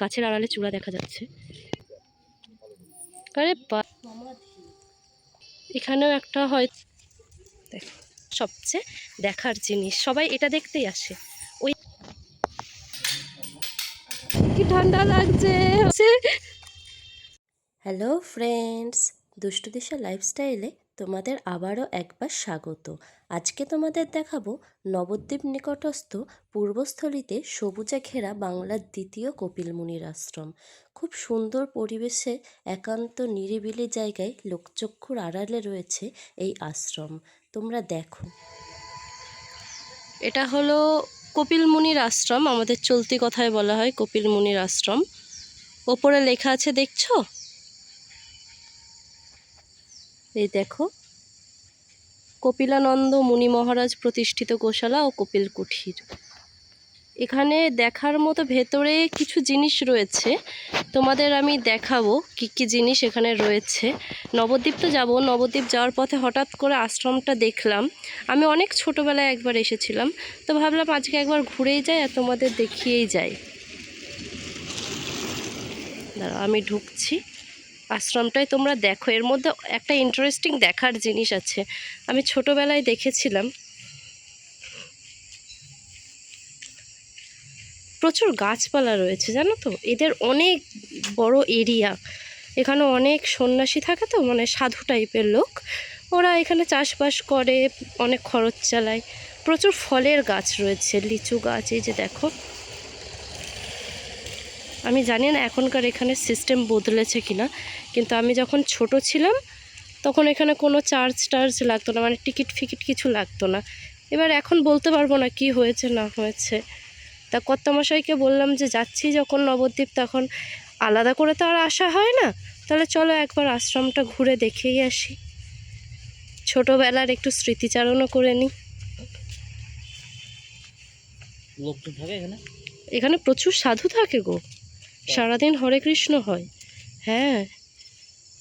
গাছের আড়ালে চূড়া দেখা যাচ্ছে। আরে এখানেও একটা হয় সবচেয়ে দেখার জিনিস। সবাই এটা দেখতেই আসে। ওই কি ঠান্ডা লাগছে। হ্যালো ফ্রেন্ডস, দুষ্টু দিশা লাইফস্টাইলে তোমাদের আবারও একবার স্বাগত। আজকে তোমাদের দেখাবো নবদ্বীপ নিকটস্থ পূর্বস্থলীতে সবুজে ঘেরা বাংলার দ্বিতীয় কপিলমুনির আশ্রম। খুব সুন্দর পরিবেশে একান্ত নিরিবিলি জায়গায় লোকচক্ষুর আড়ালে রয়েছে এই আশ্রম। তোমরা দেখো। এটা হলো কপিল মুনির আশ্রম, আমাদের চলতি কথায় বলা হয় কপিল মুনির আশ্রম। ওপরে লেখা আছে, দেখছ? এই দেখো। কপিলানন্দ মুনি মহারাজ প্রতিষ্ঠিত গোশালা ও কপিল কুঠির। এখানে দেখার মতো ভেতরে কিছু জিনিস রয়েছে। তোমাদের আমি দেখাবো কি কি জিনিস এখানে রয়েছে। নবদ্বীপ তো যাব। নবদ্বীপ যাওয়ার পথে হঠাৎ করে আশ্রমটা দেখলাম। আমি অনেক ছোটোবেলায় একবার এসেছিলাম। তো ভাবলাম আজকে একবার ঘুরেই যাই আর তোমাদের দেখিয়েই যাই। দাঁড়াও, আমি ঢুকছি। আশ্রমটায় তোমরা দেখো। এর মধ্যে একটা ইন্টারেস্টিং দেখার জিনিস আছে। আমি ছোটোবেলায় দেখেছিলাম। প্রচুর গাছপালা রয়েছে, জানো তো? এদের অনেক বড় এরিয়া এখানে অনেক সন্ন্যাসী থাকে তো মানে সাধু টাইপের লোক। ওরা এখানে চাষবাস করে, অনেক খরচ চালায়। প্রচুর ফলের গাছ রয়েছে, লিচু গাছ, এই যে দেখো। আমি জানি না এখনকার এখানে সিস্টেম বদলেছে কিনা কিন্তু আমি যখন ছোট ছিলাম তখন এখানে কোনো চার্জ টার্জ লাগতো না মানে টিকিট ফিকিট কিছু লাগতো না। এবার এখন বলতে পারব না কি হয়েছে না হয়েছে। তা কর্তামশাইকে বললাম যে যাচ্ছি যখন নবদ্বীপ তখন আলাদা করে তো আর আসা হয় না। তাহলে চলো একবার আশ্রমটা ঘুরে দেখেই আসি। ছোটোবেলার একটু স্মৃতিচারণও করে নিই। লোকজন থাকে এখানে? এখানে প্রচুর সাধু থাকে গো। সারাদিন হরে কৃষ্ণ হয়। হ্যাঁ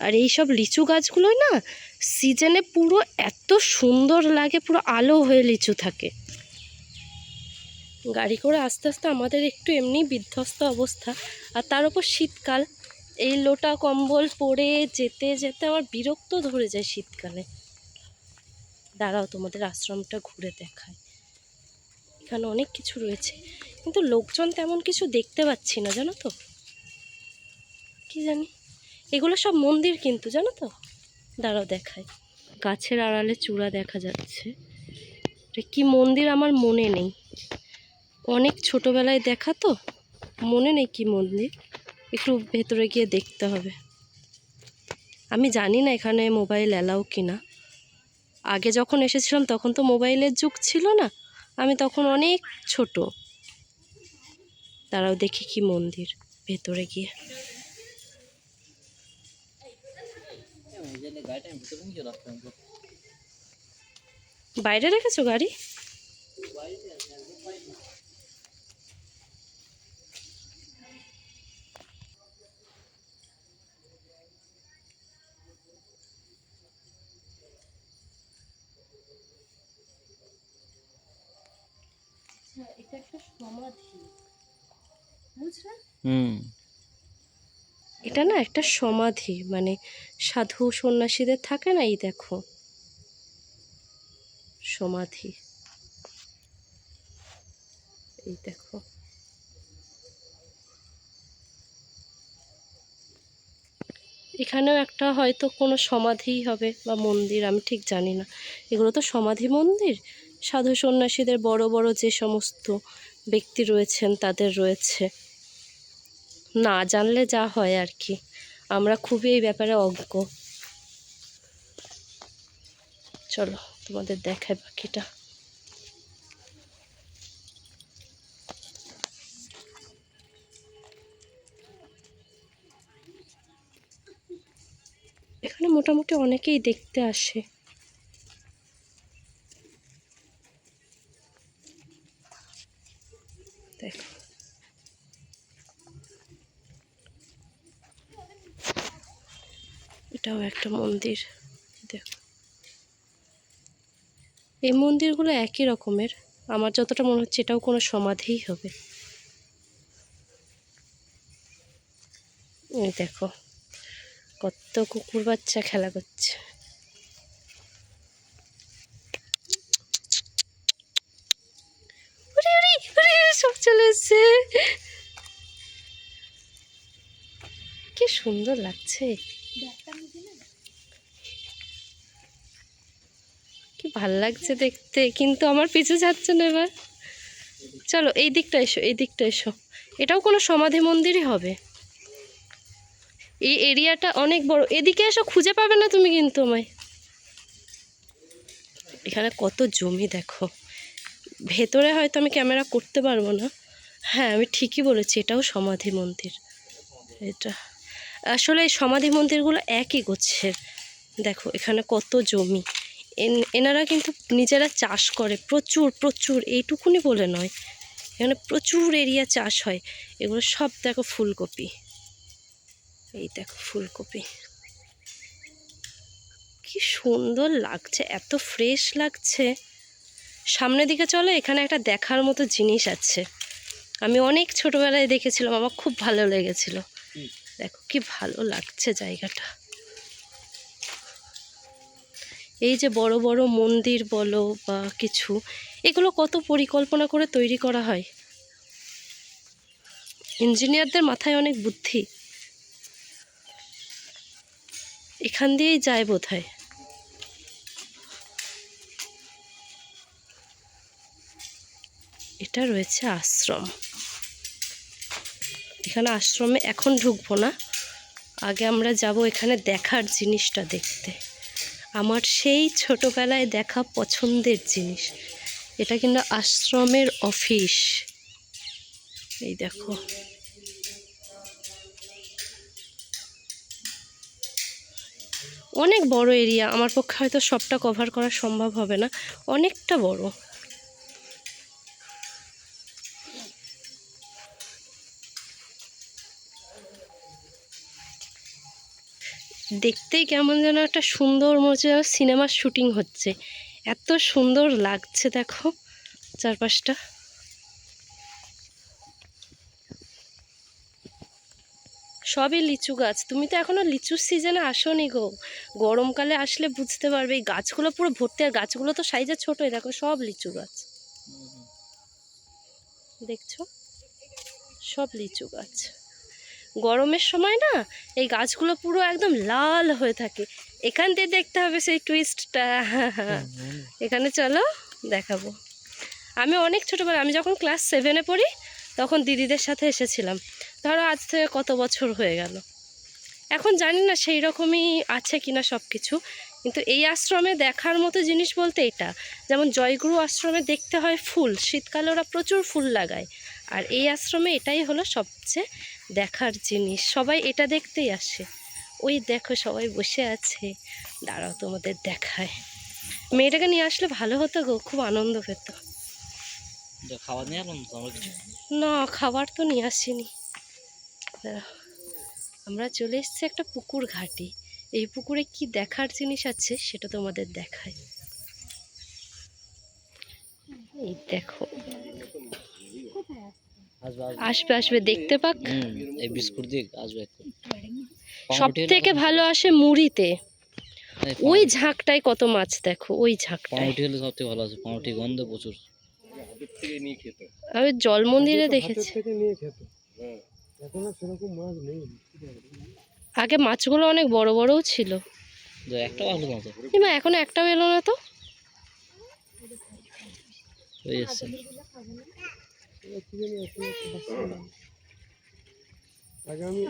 আর এই সব লিচু গাছগুলো না সিজনে পুরো এত সুন্দর লাগে, পুরো আলো হয়ে লিচু থাকে। গাড়ি করে আস্তে আস্তে আমাদের একটু এমনি বিধ্বস্ত অবস্থা। আর তার উপর শীতকাল, এই লোটা কম্বল পরে যেতে যেতে আমার বিরক্ত ধরে যায় শীতকালে। দাঁড়াও, তোমাদের আশ্রমটা ঘুরে দেখায় এখানে অনেক কিছু রয়েছে, কিন্তু লোকজন তেমন কিছু দেখতে পাচ্ছি না, জানো তো? কি জানি? এগুলো সব মন্দির কিন্তু, জানো তো? দাঁড়াও দেখায় গাছের আড়ালে চূড়া দেখা যাচ্ছে। কি মন্দির আমার মনে নেই। অনেক ছোটোবেলায় দেখা তো। মনে নেই কি মন্দির। একটু ভেতরে গিয়ে দেখতে হবে। আমি জানি না এখানে মোবাইল অ্যালাউ কিনা। আগে যখন এসেছিলাম তখন তো মোবাইলের যুগ ছিল না। আমি তখন অনেক ছোট। তারাও দেখি কি মন্দির ভেতরে গিয়ে। বাইরে রেখেছো গাড়ি? এটা একটা সমাধি। বুঝলে? হুম। এটা না একটা সমাধি মানে সাধু সন্ন্যাসীদের থাকে না এই দেখো, সমাধি। এই দেখো। এখানেও একটা হয়তো কোনো সমাধিই হবে বা মন্দির, আমি ঠিক জানি না। এগুলো তো সমাধি মন্দির? সাধু সন্ন্যাসীদের বড় বড় যে সমস্ত ব্যক্তি রয়েছেন, তাদের রয়েছে। না জানলে যা হয় আর কি। আমরা খুবই এই ব্যাপারে অজ্ঞ। চলো, তোমাদের দেখায় বাকিটা। এখানে মোটামুটি অনেকেই দেখতে আসে। এটাও একটা মন্দির, দেখো। এই মন্দিরগুলো একই রকমের, আমার যতটা মনে হচ্ছে এটাও কোনো সমাধিই হবে। এই দেখো, কত কুকুর বাচ্চা খেলা করছে। সব চলে এসছে। কি সুন্দর লাগছে। কি ভালো লাগছে দেখতে, কিন্তু আমার পিছু যাচ্ছে না এবার। চলো, এই দিকটা এসো, এই দিকটা এসো। এটাও কোনো সমাধি মন্দিরই হবে। এই এরিয়াটা অনেক বড়। এদিকে এসো, খুঁজে পাবে না তুমি কিন্তু আমায়। এখানে কত জমি দেখো। ভেতরে হয়তো আমি ক্যামেরা করতে পারব না। হ্যাঁ আমি ঠিকই বলেছি, এটাও সমাধি মন্দির। এটা আসলে সমাধি মন্দিরগুলো একই গোছের। দেখো, এখানে কত জমি। এন- এনারা কিন্তু নিজেরা চাষ করে। প্রচুর প্রচুর, এইটুকুনি বলে নয়। এখানে প্রচুর এরিয়া চাষ হয়। এগুলো সব দেখো ফুলকপি। এই দেখো ফুলকপি। কি সুন্দর লাগছে, এত ফ্রেশ লাগছে। সামনের দিকে চলো, এখানে একটা দেখার মতো জিনিস আছে। আমি অনেক ছোটবেলায় দেখেছিলাম, আমার খুব ভালো লেগেছিল। দেখো কি ভালো লাগছে জায়গাটা। এই যে বড় বড় মন্দির বলো বা কিছু, এগুলো কত পরিকল্পনা করে তৈরি করা হয়? ইঞ্জিনিয়ারদের মাথায় অনেক বুদ্ধি। এখান দিয়েই যায় বোধ হয় এটা রয়েছে আশ্রম। এখানে আশ্রমে এখন ঢুকবো না। আগে আমরা যাব এখানে দেখার জিনিসটা দেখতে। আমার সেই ছোটোবেলায় দেখা পছন্দের জিনিস। এটা কিন্তু আশ্রমের অফিস। এই দেখো। অনেক বড় এরিয়া। আমার পক্ষে হয়তো সবটা কভার করা সম্ভব হবে না। অনেকটা বড়। দেখতেই কেমন যেন একটা সুন্দর মনে হচ্ছে যেন সিনেমার শুটিং হচ্ছে। এত সুন্দর লাগছে দেখো চারপাশটা। সবই লিচু গাছ। তুমি তো এখনও লিচুর সিজনে আসোনি গো। গরমকালে আসলে বুঝতে পারবে এই গাছগুলো পুরো ভর্তি। আর গাছগুলো তো সাইজে ছোটোই দেখো সব লিচু গাছ। দেখছ? সব লিচু গাছ। গরমের সময় না, এই গাছগুলো পুরো একদম লাল হয়ে থাকে। এখান দিয়ে দেখতে হবে সেই টুইস্টটা এখানে চলো, দেখাবো। আমি অনেক ছোটোবেলা, আমি যখন ক্লাস সেভেনে পড়ি, তখন দিদিদের সাথে এসেছিলাম। ধরো আজ থেকে কত বছর হয়ে গেল। এখন জানি না সেই রকমই আছে কিনা সব কিছু কিন্তু এই আশ্রমে দেখার মতো জিনিস বলতে এটা। যেমন জয়গুরু আশ্রমে দেখতে হয় ফুল, শীতকালে ওরা প্রচুর ফুল লাগায়। আর এই আশ্রমে এটাই হলো সবচেয়ে দেখার জিনিস সবাই এটা দেখতেই আসে। ওই দেখো সবাই বসে আছে দাঁড়াও তোমাদের দেখায়। মেয়েটাকে নিয়ে আসলে ভালো হতো গো খুব আনন্দ পেত। খাবার নিয়ে না খাবার তো নিয়ে আসিনি। আমরা চলে এসেছি একটা পুকুর ঘাটে। এই পুকুরে কি দেখার জিনিস আছে সেটা তোমাদের দেখায় এই দেখো। আসবে আসবে। দেখতে পাক। এই বিস্কুট দিয়ে আসবে একটু সব থেকে ভালো আসে মুড়িতে। ওই ঝাঁকটায় কত মাছ দেখো ওই ঝাঁকটায় পাউরুটি হলে সব থেকে ভালো আছে পাউরুটি গন্ধ প্রচুর। আমি জল মন্দিরে দেখেছি। আগে মাছগুলো অনেক বড় বড়ও ছিল। এখনও একটাও এলো না তো?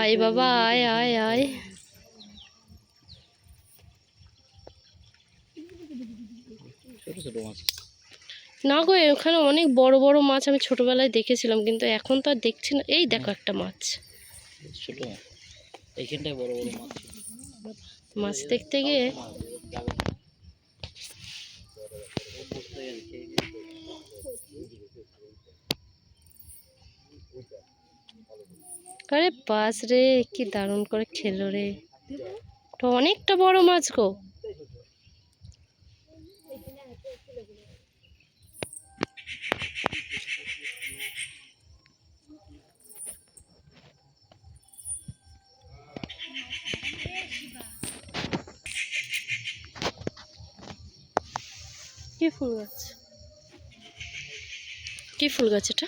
আয় বাবা আয় আয় আয়। না গো এখানে অনেক বড় বড় মাছ আমি ছোটবেলায় দেখেছিলাম কিন্তু এখন তো আর দেখছি না। এই দেখো একটা মাছ। মাছ দেখতে গিয়ে আরে বাস রে, কি দারুণ করে খেলো রে। তো অনেকটা বড় মাছ গো। কি ফুল গাছ? কি ফুল গাছ এটা?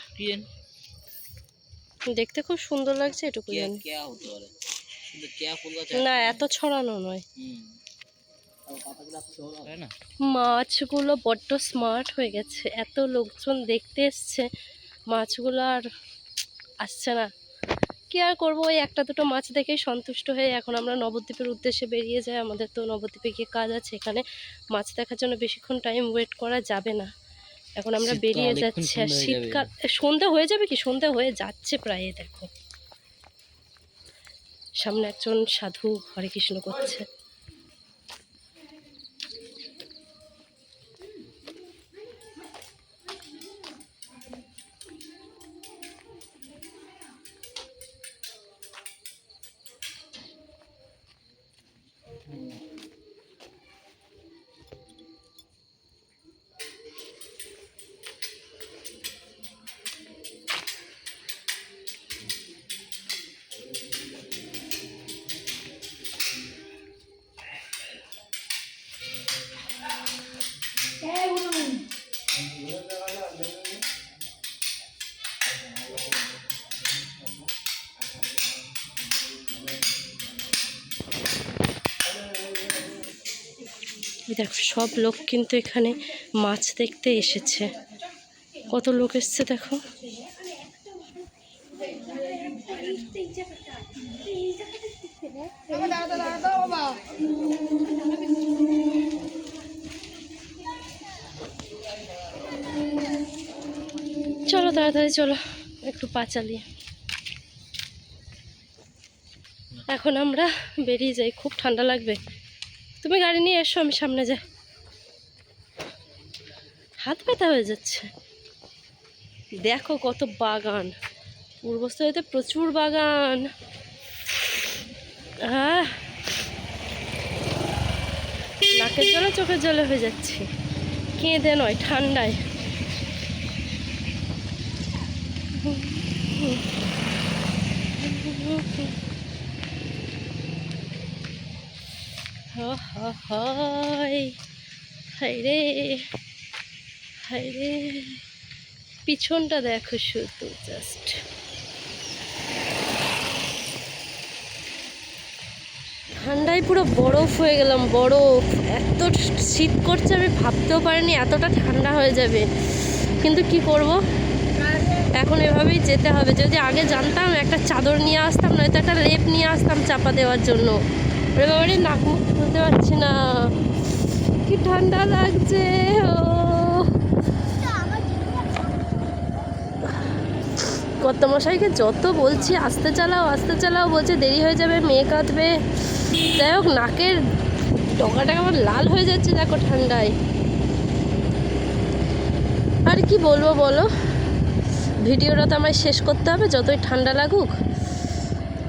দেখতে খুব সুন্দর লাগছে এটুকু জানি। না এত ছড়ানো নয়। মাছগুলো বড্ড স্মার্ট হয়ে গেছে। এত লোকজন দেখতে এসছে মাছগুলো আর আসছে না। কি আর করব ওই একটা দুটো মাছ দেখেই সন্তুষ্ট হয়ে এখন আমরা নবদ্বীপের উদ্দেশ্যে বেরিয়ে যাই। আমাদের তো নবদ্বীপে গিয়ে কাজ আছে। এখানে মাছ দেখার জন্য বেশিক্ষণ টাইম ওয়েট করা যাবে না। এখন আমরা বেরিয়ে যাচ্ছি আর। শীতকাল সন্ধ্যা হয়ে যাবে কি? সন্ধ্যা হয়ে যাচ্ছে প্রায় দেখো। সামনে একজন সাধু হরে কৃষ্ণ করছে। দেখো, সব লোক কিন্তু এখানে মাছ দেখতে এসেছে। কত লোক এসছে দেখো। চলো তাড়াতাড়ি, চলো, একটু পা চালিয়ে। এখন আমরা বেরিয়ে যাই, খুব ঠান্ডা লাগবে। তুমি গাড়ি নিয়ে এসো, আমি সামনে যাই। হাত ব্যথা হয়ে যাচ্ছে। দেখো কত বাগান। পূর্বস্থলীতে প্রচুর বাগান। আহ! নাকের জলে চোখের জলে হয়ে যাচ্ছে। কেঁদে নয়, ঠান্ডায়। হায় হায় রে হায় রে। পিছনটা দেখো শুধু জাস্ট ঠান্ডায় পুরো বরফ হয়ে গেলাম, বরফ। এত শীত করছে আমি ভাবতেও পারিনি, এতটা ঠান্ডা হয়ে যাবে। কিন্তু কি করব? এখন এভাবেই যেতে হবে। যদি আগে জানতাম, একটা চাদর নিয়ে আসতাম, নয়তো একটা লেপ নিয়ে আসতাম চাপা দেওয়ার জন্য। বাবারে নাক মুখ খুলতে পারছি না। কি ঠান্ডা লাগছে, ও। কর্তামশাইকে যত বলছি, আস্তে চালাও আস্তে চালাও বলছে, দেরি হয়ে যাবে, মেয়ে কাঁদবে। যাই হোক, নাকের ডগাটা আমার লাল হয়ে যাচ্ছে, দেখো ঠান্ডায়। আর কি বলব বলো? ভিডিওটা তো আমায় শেষ করতে হবে, যতই ঠান্ডা লাগুক।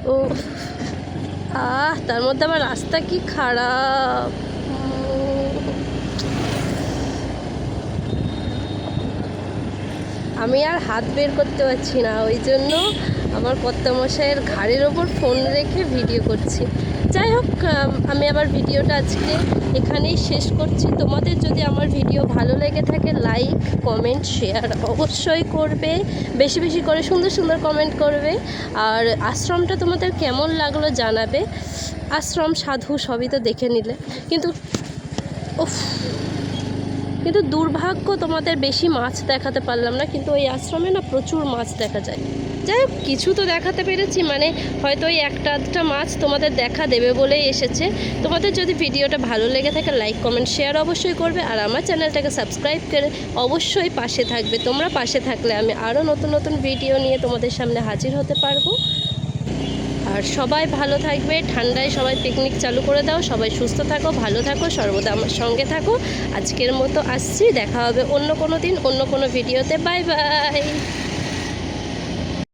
ও আহ, তার মধ্যে আমার রাস্তা কি খারাপ? আমি আর হাত বের করতে পারছি না, ওই জন্য আমার কর্তামশাইয়ের ঘাড়ের ওপর ফোন রেখে ভিডিও করছি। যাই হোক আমি আবার ভিডিওটা আজকে এখানেই শেষ করছি। তোমাদের যদি আমার ভিডিও ভালো লেগে থাকে লাইক কমেন্ট শেয়ার অবশ্যই করবে। বেশি বেশি করে সুন্দর সুন্দর কমেন্ট করবে। আর আশ্রমটা তোমাদের কেমন লাগল জানাবে। আশ্রম, সাধু সবই তো দেখে নিলে। কিন্তু, উফ, কিন্তু দুর্ভাগ্য তোমাদের বেশি মাছ দেখাতে পারলাম না। কিন্তু ওই আশ্রমে না প্রচুর মাছ দেখা যায়। যাই কিছু তো দেখাতে পেরেছি মানে হয়তো ওই একটা আধটা মাছ তোমাদের দেখা দেবে বলেই এসেছে। তোমাদের যদি ভিডিওটা ভালো লেগে থাকে লাইক কমেন্ট শেয়ার অবশ্যই করবে, আর আমার চ্যানেলটাকে সাবস্ক্রাইব করে অবশ্যই পাশে থাকবে। তোমরা পাশে থাকলে আমি আরও নতুন নতুন ভিডিও নিয়ে তোমাদের সামনে হাজির হতে পারব। আর সবাই ভালো থাকবে, ঠান্ডায় সবাই পিকনিক চালু করে দাও, সবাই সুস্থ থাকো, ভালো থাকো, সর্বদা আমার সঙ্গে থাকো। আজকের মতো আসছি, দেখা হবে অন্য কোনো দিন, অন্য কোনো ভিডিওতে বাই বাই